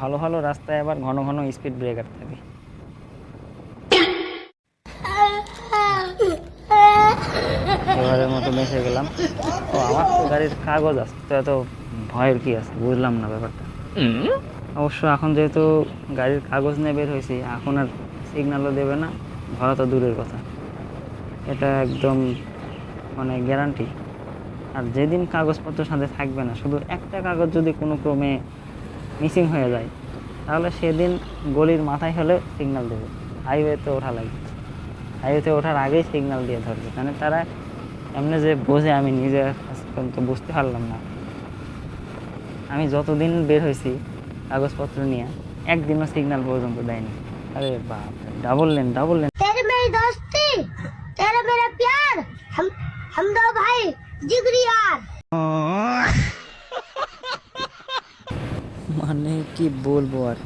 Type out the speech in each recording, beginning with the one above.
ভালো ভালো রাস্তায় আবার ঘন ঘন স্পিড ব্রেকার থাকে। এবারের মতো বেঁচে গেলাম। ও, আমার গাড়ির কাগজ আছে, তো এত ভয়ের কি আছে? বুঝলাম না ব্যাপারটা। অবশ্য এখন যেহেতু গাড়ির কাগজ নিয়ে বের হয়েছি, এখন আর সিগন্যালও দেবে না, ধরা তো দূরের কথা। এটা একদম মানে গ্যারান্টি আর যেদিন কাগজপত্র সাথে থাকবে না, শুধু একটা কাগজ যদি কোনো ক্রমে মিসিং হয়ে যায়। তাহলে সেদিন গলির মাথায় হলে সিগন্যাল দেবে। হাইওয়েতে ওঠা লাগবে। হাইওয়েতে ওঠার আগেই সিগন্যাল দিয়ে ধরবে। মানে তারা এমনি যে বোঝে, আমি নিজে পর্যন্ত বুঝতে পারলাম না। আমি যতদিন বের হয়েছি কাগজপত্র নিয়ে, একদিনও সিগন্যাল পর্যন্ত দেয়নি। আরে বাপ ডাবল লেন ডাবল লেন মানে কি বলব আর?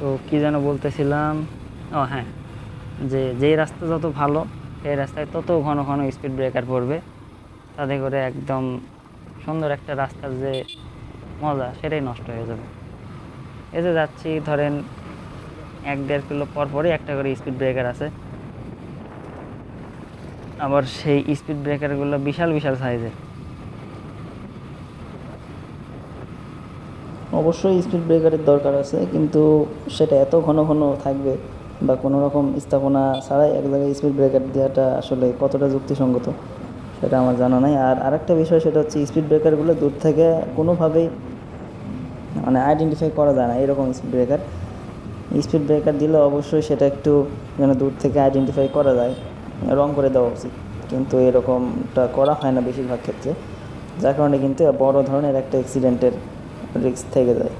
তো কি যেন বলতেছিলাম? ও হ্যাঁ। যে, যেই রাস্তা যত ভালো সেই রাস্তায় তত ঘন ঘন স্পিড ব্রেকার পড়বে। তাতে করে একদম সুন্দর একটা রাস্তার যে মজা, সেটাই নষ্ট হয়ে যাবে। এই যে যাচ্ছি, ধরেন এক দেড় কিলো পর পরই একটা করে স্পিড ব্রেকার আছে। আবার সেই স্পিড ব্রেকারগুলো বিশাল বিশাল সাইজের অবশ্যই স্পিড ব্রেকারের দরকার আছে, কিন্তু সেটা এত ঘন ঘন থাকবে বা কোনো রকম স্থাপনা ছাড়াই এক জায়গায় স্পিড ব্রেকার দেওয়াটা আসলে কতটা যুক্তিসঙ্গত, সেটা আমার জানা নাই। আর আরেকটা বিষয় সেটা হচ্ছে স্পিড ব্রেকারগুলো দূর থেকে কোনোভাবেই মানে আইডেন্টিফাই করা যায় না, এরকম স্পিড ব্রেকার স্পিড ব্রেকার দিলে অবশ্যই সেটা একটু যেন দূর থেকে আইডেন্টিফাই করা যায়, রং করে দেওয়া উচিত। কিন্তু এরকমটা করা হয় না বেশিরভাগ ক্ষেত্রে, যার কারণে কিন্তু বড় ধরনের একটা অ্যাক্সিডেন্টের রিস্ক থেকে যায়